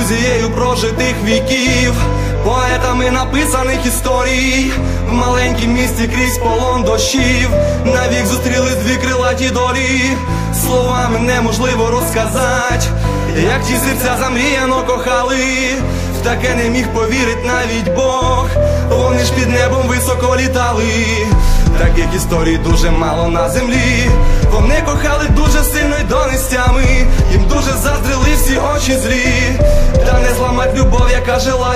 поезією прожитих віків, поетами написаних історій, в маленькім місті крізь полон дощів, навік зустрілись дві крилаті долі, словами неможливо розказати, як ті серця замріяно кохали, в таке не міг повірить навіть Бог, вони ж під небом високо літали. Таких історій дуже мало на землі. Вони кохали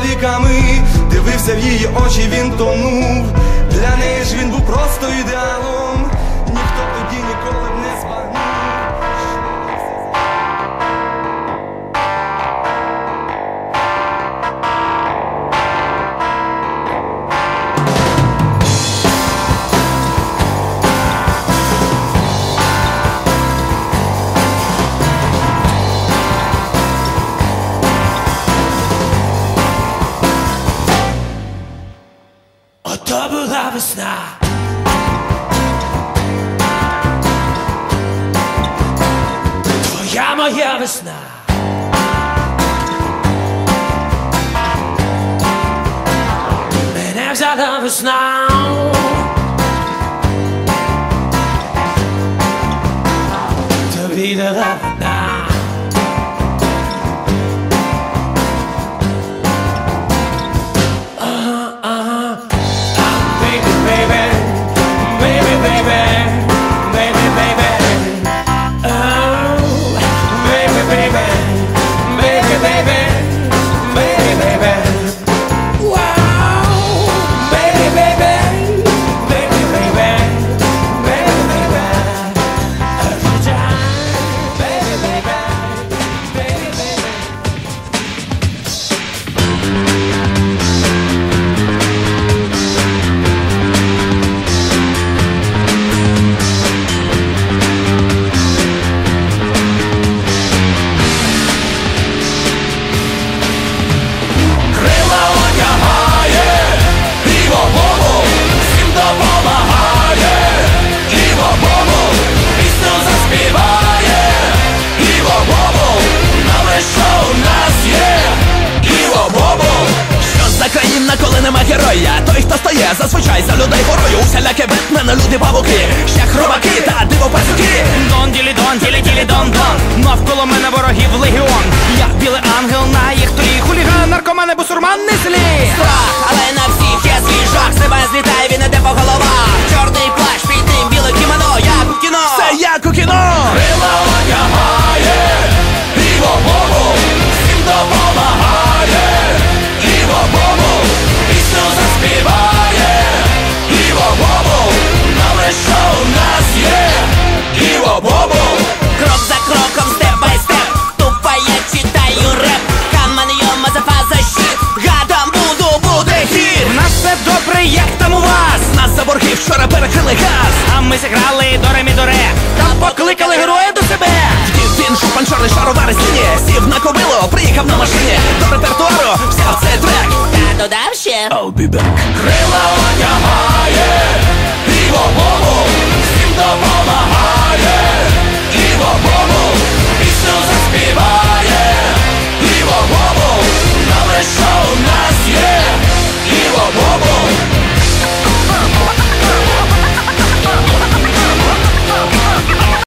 віками. Дивився в її очі, він тонув. Для неї ж він був просто ідеалом. Ніхто тоді ніколи б не збагнув. весна. Твоя моя весна. Мене взяла весна. Тобі дала вона. Стає зазвичай за людей горою, усіляке на люди павуки, ще хробаки та диво пацюки. Дон ділі дон, ділі ділі дон дон. Навколо мене ворогів легіон. Я білий ангел на їх тлі. Хуліган, наркомани, бусурман, не слід страх, зіграли до ремі до Та покликали героя до себе. Він шупан чорний шаровари стіні Сів на кобило, приїхав на машині. До репертуару взяв цей трек. Та додав ще. I'll be back